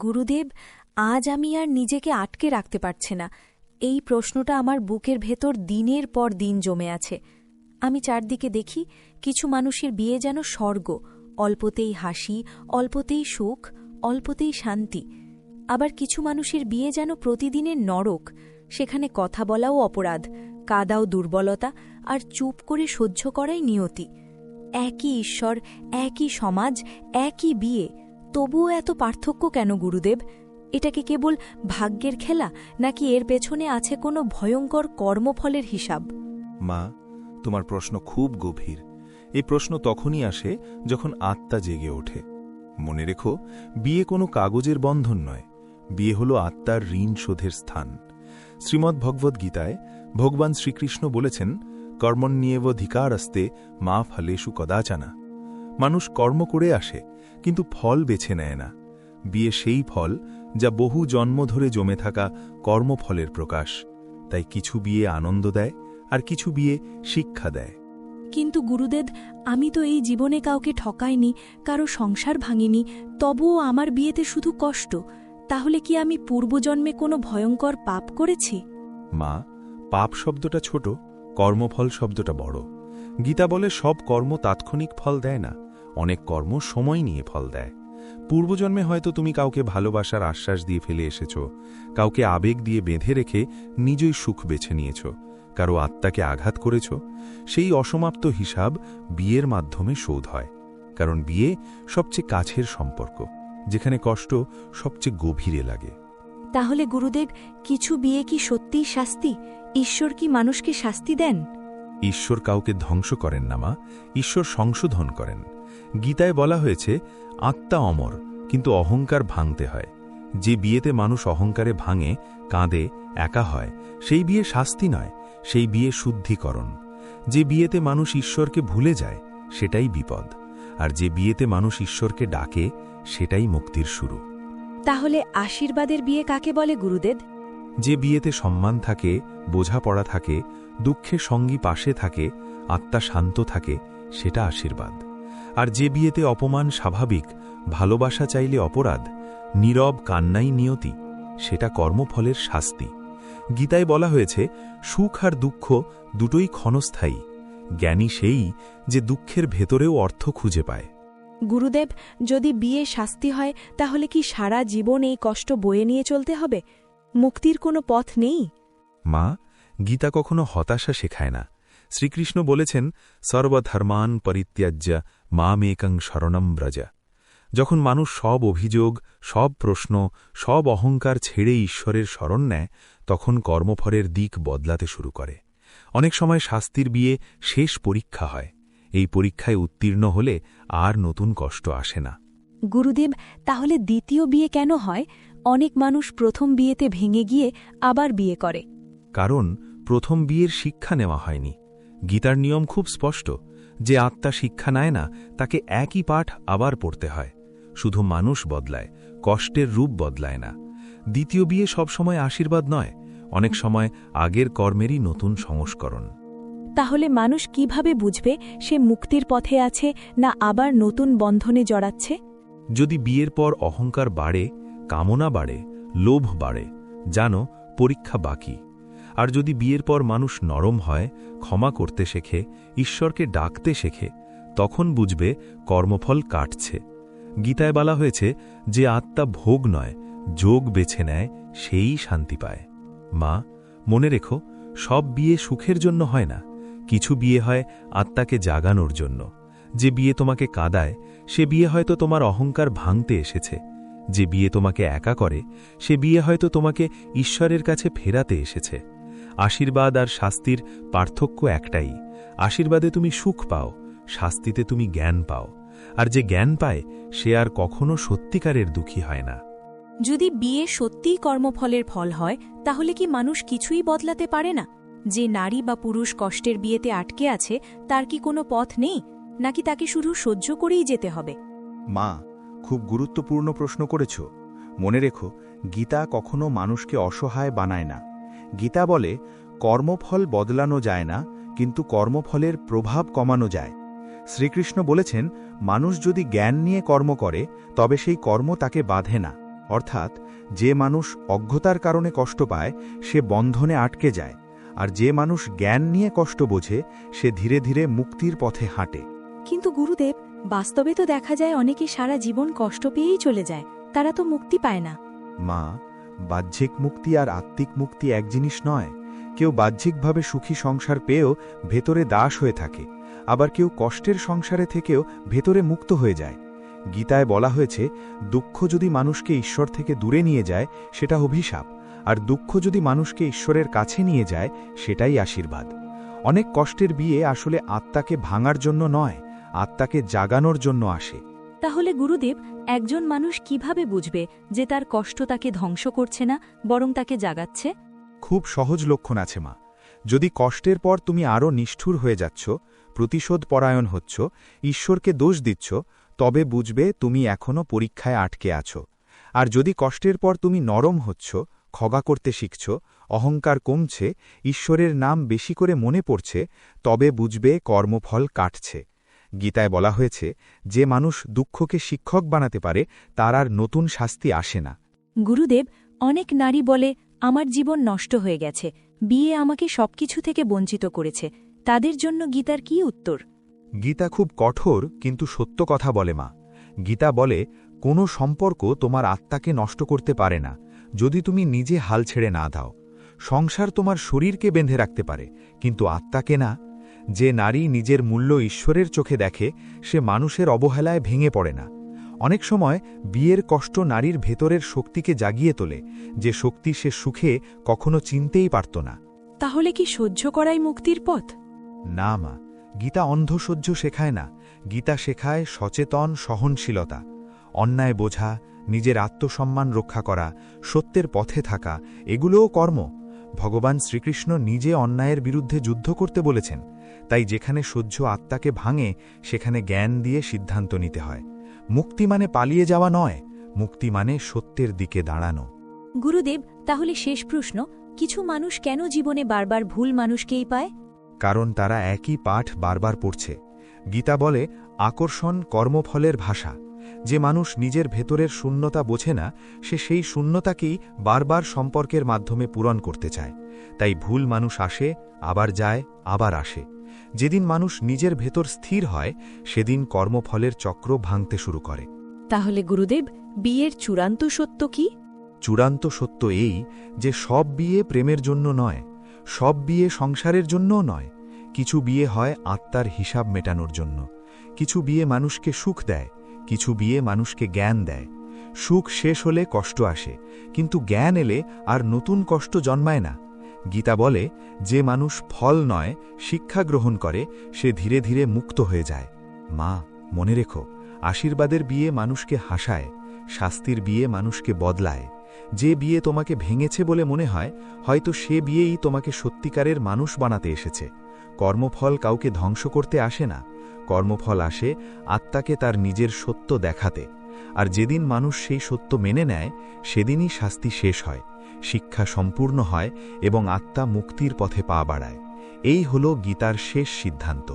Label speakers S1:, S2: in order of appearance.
S1: গুরুদেব, আজ আমি আর নিজেকে আটকে রাখতে পারছে না। এই প্রশ্নটা আমার বুকের ভেতর দিনের পর দিন জমে আছে। আমি চারদিকে দেখি কিছু মানুষের বিয়ে যেন স্বর্গ, অল্পতেই হাসি, অল্পতেই সুখ, অল্পতেই শান্তি। আবার কিছু মানুষের বিয়ে যেন প্রতিদিনের নরক, সেখানে কথা বলাও অপরাধ, কাদাও দুর্বলতা আর চুপ করে সহ্য করাই নিয়তি। একই ঈশ্বর, একই সমাজ, একই বিয়ে তবুও এত পার্থক্য কেন, গুরুদেব? এটাকে কেবল ভাগ্যের খেলা, নাকি এর পেছনে আছে কোনো ভয়ঙ্কর কর্মফলের হিসাব?
S2: মা, তোমার প্রশ্ন খুব গভীর। এই প্রশ্ন তখনই আসে যখন আত্মা জেগে ওঠে। মনে রেখো, বিয়ে কোনো কাগজের বন্ধন নয়। বিয়ে হল আত্মার ঋণ শোধের স্থান। শ্রীমদ্ ভগবদ্ গীতায় ভগবান শ্রীকৃষ্ণ বলেছেন, কর্মণ্যেবধিকারস্তে মা ফলেষু কদাচানা। মানুষ কর্ম করে আসে কিন্তু ফল বেছে নেয় না। বিয়ে সেই ফল যা বহু জন্ম ধরে জমে থাকা কর্মফলের প্রকাশ। তাই কিছু বিয়ে আনন্দ দেয় আর কিছু বিয়ে শিক্ষা দেয়।
S1: কিন্তু গুরুদেব আমি তো এই জীবনে কাউকে ঠকাইনি কারও সংসার ভাঙিনি তবুও আমার বিয়েতে শুধু কষ্ট। তাহলে কি আমি পূর্বজন্মে কোনো ভয়ঙ্কর পাপ করেছি?
S2: মা পাপ শব্দটা ছোট কর্মফল শব্দটা বড়। গীতা বলে সব কর্ম তাৎক্ষণিক ফল দেয় না অনেক কর্ম সময় নিয়ে ফল দেয়। পূর্বজন্মে হয়তো তুমি কাউকে ভালোবাসার আশ্বাস দিয়ে ফেলে এসেছ, কাউকে আবেগ দিয়ে বেঁধে রেখে নিজই সুখ বেছে নিয়েছ, কারও আত্মাকে আঘাত করেছ, সেই অসমাপ্ত হিসাব বিয়ের মাধ্যমে শোধ হয়, কারণ বিয়ে সবচেয়ে কাছের সম্পর্ক, যেখানে কষ্ট সবচেয়ে গভীরে লাগে।
S1: তাহলে গুরুদেব, কিছু বিয়ে কি সত্যিই শাস্তি? ঈশ্বর কি মানুষকে শাস্তি দেন?
S2: ঈশ্বর কাউকে ধ্বংস করেন না মা ঈশ্বর সংশোধন করেন। গীতায় বলা হয়েছে আত্মা অমর কিন্তু অহংকার ভাঙতে হয়। যে বিয়েতে মানুষ অহংকারে ভাঙে কাঁদে একা হয় সেই বিয়ে শাস্তি নয় সেই বিয়ে শুদ্ধিকরণ। যে বিয়েতে মানুষ ঈশ্বরকে ভুলে যায় সেটাই বিপদ। আর যে বিয়েতে মানুষ ঈশ্বরকে ডাকে সেটাই মুক্তির শুরু।
S1: তাহলে আশীর্বাদের বিয়ে কাকে বলে গুরুদেব?
S2: যে বিয়েতে সম্মান থাকে বোঝাপড়া থাকে দুঃখে সঙ্গী পাশে থাকে আত্মা শান্ত থাকে সেটা আশীর্বাদ। আর যে বিয়েতে অপমান স্বাভাবিক ভালোবাসা চাইলে অপরাধ নীরব কান্নাই নিয়তি সেটা কর্মফলের শাস্তি। গীতায় বলা হয়েছে সুখ আর দুঃখ দুটোই ক্ষণস্থায়ী জ্ঞানী সেই যে দুঃখের ভেতরেও অর্থ খুঁজে পায়।
S1: গুরুদেব যদি বিয়ে শাস্তি হয় তাহলে কি সারা জীবন এই কষ্ট বয়ে নিয়ে চলতে হবে? মুক্তির কোনো পথ নেই?
S2: মা গীতা কখনো হতাশা শেখায় না। শ্রীকৃষ্ণ বলেছেন, সর্বধর্মান পরিত্যাজ্য মামেকং শরণম ব্রজা। যখন মানুষ সব অভিযোগ, সব প্রশ্ন, সব অহংকার ছেড়ে ঈশ্বরের শরণ নেয়, তখন কর্মফলের দিক বদলাতে শুরু করে। অনেক সময় শাস্তির বিয়ে শেষ পরীক্ষা হয়। এই পরীক্ষায় উত্তীর্ণ হলে আর নতুন কষ্ট আসে না।
S1: গুরুদেব, তাহলে দ্বিতীয় বিয়ে কেন হয়? অনেক মানুষ প্রথম বিয়েতে ভেঙে গিয়ে আবার বিয়ে করে।
S2: কারণ প্রথম বিয়ের শিক্ষা নেওয়া হয়নি। গীতার নিয়ম খুব স্পষ্ট যে আত্মা শিক্ষা নেয় না তাকে একই পাঠ আবার পড়তে হয়। শুধু মানুষ বদলায় কষ্টের রূপ বদলায় না। দ্বিতীয় বিয়ে সবসময় আশীর্বাদ নয় অনেক সময় আগের কর্মেরই নতুন সংস্করণ।
S1: তাহলে মানুষ কীভাবে বুঝবে সে মুক্তির পথে আছে না আবার নতুন বন্ধনে জড়াচ্ছে?
S2: যদি বিয়ের পর অহংকার বাড়ে কামনা বাড়ে লোভ বাড়ে জানো পরীক্ষা বাকি। আর যদি বিয়ের পর মানুষ নরম হয়, ক্ষমা করতে শেখে, ঈশ্বরকে ডাকতে শেখে, তখন বুঝবে কর্মফল কাটছে। গীতায় বলা হয়েছে, যে আত্মা ভোগ নয়, যোগ বেছে নেয়, সেই শান্তি পায়। মা, মনে রেখো, সব বিয়ে সুখের জন্য হয় না। কিছু বিয়ে হয় আত্মাকে জাগানোর জন্য। যে বিয়ে তোমাকে কাদায়, সে বিয়ে হয়তো তোমার অহংকার ভাঙতে এসেছে। যে বিয়ে তোমাকে একা করে, সে বিয়ে হয়তো তোমাকে ঈশ্বরের কাছে ফেরাতে এসেছে। আশীর্বাদ আর শাস্তির পার্থক্য একটাই। আশীর্বাদে তুমি সুখ পাও শাস্তিতে তুমি জ্ঞান পাও। আর যে জ্ঞান পায় সে আর কখনো সত্যিকারের দুঃখী হয় না।
S1: যদি বিয়ে সত্যিই কর্মফলের ফল হয় তাহলে কি মানুষ কিছুই বদলাতে পারে না? যে নারী বা পুরুষ কষ্টের বিয়েতে আটকে আছে তার কি কোনো পথ নেই? নাকি তাকে শুধু সহ্য করেই যেতে হবে?
S3: মা খুব গুরুত্বপূর্ণ প্রশ্ন করেছ। মনে রেখো গীতা কখনো মানুষকে অসহায় বানায় না। গীতা বলে কর্মফল বদলানো যায় না কিন্তু কর্মফলের প্রভাব কমানো যায়। শ্রীকৃষ্ণ বলেছেন মানুষ যদি জ্ঞান নিয়ে কর্ম করে তবে সেই কর্ম তাকে বাঁধে না।
S2: অর্থাৎ যে মানুষ অজ্ঞতার কারণে কষ্ট পায় সে বন্ধনে আটকে যায় আর যে মানুষ জ্ঞান নিয়ে কষ্ট বোঝে সে ধীরে ধীরে মুক্তির পথে হাঁটে।
S1: কিন্তু গুরুদেব বাস্তবে তো দেখা যায় অনেকে সারা জীবন কষ্ট পেয়েই চলে যায় তারা তো মুক্তি পায় না।
S2: মা বাহ্যিক মুক্তি আর আত্মিক মুক্তি এক জিনিস নয়। কেউ বাহ্যিকভাবে সুখী সংসার পেয়েও ভেতরে দাস হয়ে থাকে, আবার কেউ কষ্টের সংসারে থেকেও ভেতরে মুক্ত হয়ে যায়। গীতায় বলা হয়েছে, দুঃখ যদি মানুষকে ঈশ্বর থেকে দূরে নিয়ে যায়, সেটা অভিশাপ, আর দুঃখ যদি মানুষকে ঈশ্বরের কাছে নিয়ে যায়, সেটাই আশীর্বাদ। অনেক কষ্টের বিয়ে আসলে আত্মাকে ভাঙার জন্য নয়, আত্মাকে জাগানোর জন্য আসে।
S1: তাহলে গুরুদেব, একজন মানুষ কীভাবে বুঝবে যে তার কষ্ট তাকে ধ্বংস করছে না, বরং তাকে জাগাচ্ছে?
S2: খুব সহজ লক্ষণ আছে, মা। যদি কষ্টের পর তুমি আরও নিষ্ঠুর হয়ে যাচ্ছ প্রতিশোধ পরায়ণ হচ্ছ, ঈশ্বরকে দোষ দিচ্ছ, তবে বুঝবে তুমি এখনও পরীক্ষায় আটকে আছো। আর যদি কষ্টের পর তুমি নরম হচ্ছ খগা করতে শিখছ, অহংকার কমছে, ঈশ্বরের নাম বেশি করে মনে পড়ছে, তবে বুঝবে কর্মফল কাটছে। গীতায় বলা হয়েছে যে মানুষ দুঃখকে শিক্ষক বানাতে পারে তার আর নতুন শাস্তি আসে না।
S1: গুরুদেব অনেক নারী বলে আমার জীবন নষ্ট হয়ে গেছে বিয়ে আমাকে সবকিছু থেকে বঞ্চিত করেছে তাদের জন্য গীতার কি উত্তর?
S2: গীতা খুব কঠোর কিন্তু সত্য কথা বলে মা। গীতা বলে কোনো সম্পর্ক তোমার আত্মাকে নষ্ট করতে পারে না যদি তুমি নিজে হাল ছেড়ে না দাও। সংসার তোমার শরীরকে বেঁধে রাখতে পারে কিন্তু আত্মাকে না। যে নারী নিজের মূল্য ঈশ্বরের চোখে দেখে সে মানুষের অবহেলায় ভেঙে পড়ে না। অনেক সময় বিয়ের কষ্ট নারীর ভেতরের শক্তিকে জাগিয়ে তোলে যে শক্তি সে সুখে কখনো চিনতেই পারত না।
S1: তাহলে কি সহ্য করাই মুক্তির পথ?
S2: না মা গীতা অন্ধসহ্য শেখায় না। গীতা শেখায় সচেতন সহনশীলতা অন্যায় বোঝা নিজের আত্মসম্মান রক্ষা করা সত্যের পথে থাকা এগুলোও কর্ম। ভগবান শ্রীকৃষ্ণ নিজে অন্যায়ের বিরুদ্ধে যুদ্ধ করতে বলেছেন তাই যেখানে সহ্য আত্মাকে ভাঙে সেখানে জ্ঞান দিয়ে সিদ্ধান্ত নিতে হয়। মুক্তি মানে পালিয়ে যাওয়া নয় মুক্তি মানে সত্যের দিকে দাঁড়ানো।
S1: গুরুদেব তাহলে শেষ প্রশ্ন কিছু মানুষ কেন জীবনে বারবার ভুল মানুষকেই পায়?
S2: কারণ তারা একই পাঠ বারবার পড়ছে। গীতা বলে আকর্ষণ কর্মফলের ভাষা। যে মানুষ নিজের ভেতরের শূন্যতা বোঝে না সে সেই শূন্যতাকেই বারবার সম্পর্কের মাধ্যমে পূরণ করতে চায়। তাই ভুল মানুষ আসে আবার যায় আবার আসে। যেদিন মানুষ নিজের ভেতর স্থির হয় সেদিন কর্মফলের চক্র ভাঙতে শুরু করে।
S1: তাহলে গুরুদেব বিয়ের চূড়ান্ত সত্য কি?
S2: চূড়ান্ত সত্য এই যে সব বিয়ে প্রেমের জন্য নয় সব বিয়ে সংসারের জন্যও নয়। কিছু বিয়ে হয় আত্মার হিসাব মেটানোর জন্য। কিছু বিয়ে মানুষকে সুখ দেয় কিছু বিয়ে মানুষকে জ্ঞান দেয়। সুখ শেষ হলে কষ্ট আসে, কিন্তু জ্ঞান এলে আর নতুন কষ্ট জন্মায় না। গীতা বলে, যে মানুষ ফল নয়, শিক্ষা গ্রহণ করে, সে ধীরে ধীরে মুক্ত হয়ে যায়। মা, মনে রেখো, আশীর্বাদের বিয়ে মানুষকে হাসায়, শাস্তির বিয়ে মানুষকে বদলায়। যে বিয়ে তোমাকে ভেঙেছে বলে মনে হয়, হয়তো সে বিয়েই তোমাকে সত্যিকারের মানুষ বানাতে এসেছে। কর্মফল কাউকে ধ্বংস করতে আসে না। কর্মফল আসে আত্মাকে তার নিজের সত্য দেখাতে, আর যেদিন মানুষ সেই সত্য মেনে নেয়, সেদিনই শাস্তি শেষ হয়, শিক্ষা সম্পূর্ণ হয় এবং আত্মা মুক্তির পথে পা বাড়ায়। এই হল গীতার শেষ সিদ্ধান্ত।